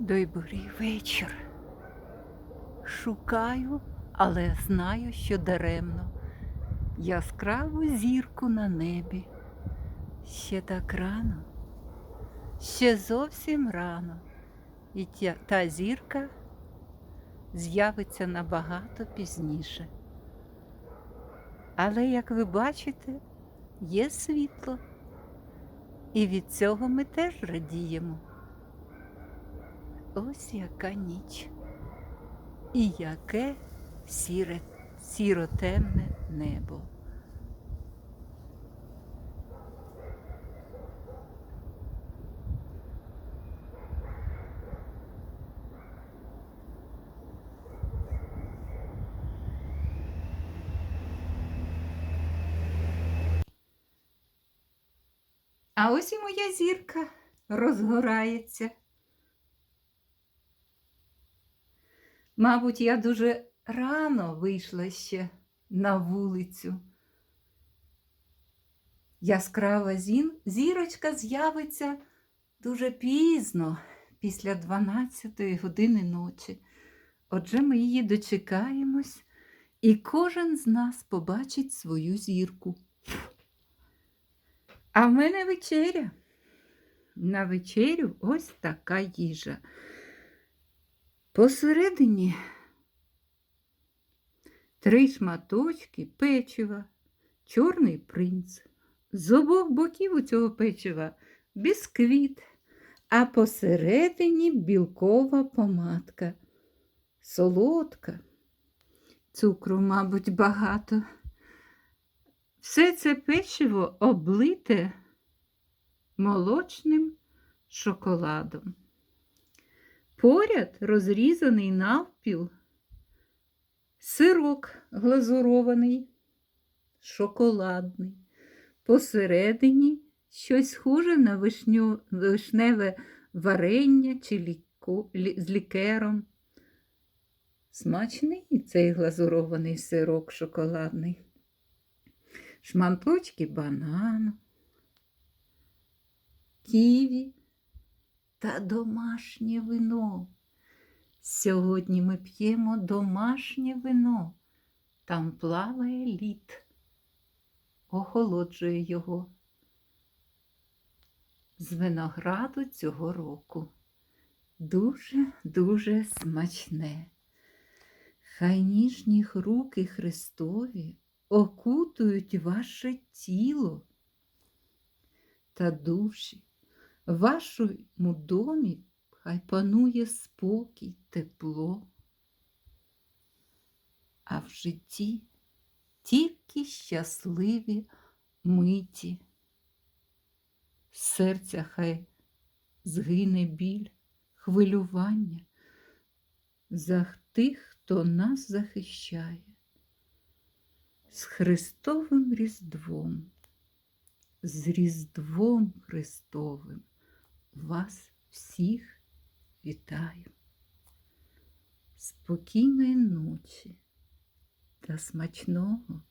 Добрий вечір. Шукаю, але знаю, що даремно. Яскраву зірку на небі. Ще так рано, ще зовсім рано. І та зірка з'явиться набагато пізніше. Але, як ви бачите, є світло. І від цього ми теж радіємо. Ось яка ніч. І яке сіре, сіро-темне небо. А ось і моя зірка розгорається. Мабуть, я дуже рано вийшла ще на вулицю. Яскрава зін, зірочка з'явиться дуже пізно, після 12 години ночі. Отже, ми її дочекаємось, і кожен з нас побачить свою зірку. А в мене вечеря. На вечерю ось така їжа. Посередині три шматочки печива, чорний принц. З обох боків у цього печива бісквіт, а посередині білкова помадка. Солодка. Цукру, мабуть, багато. Все це печиво облите молочним шоколадом. Поряд розрізаний навпіл сирок глазурований, шоколадний. Посередині щось схоже на вишню, вишневе варення чи ліко, лі, з лікером. Смачний цей глазурований сирок шоколадний. Шматочки банану, ківі та домашнє вино. Сьогодні ми п'ємо домашнє вино. Там плаває лід, охолоджує його. З винограду цього року. Дуже-дуже смачне. Хай ніжні руки Христові окутують ваше тіло та душі. В вашому домі хай панує спокій, тепло, а в житті тільки щасливі миті. Серця хай згине біль, хвилювання за тих, хто нас захищає. З Христовим Різдвом, з Різдвом Христовим вас всіх вітаю. Спокійної ночі та смачного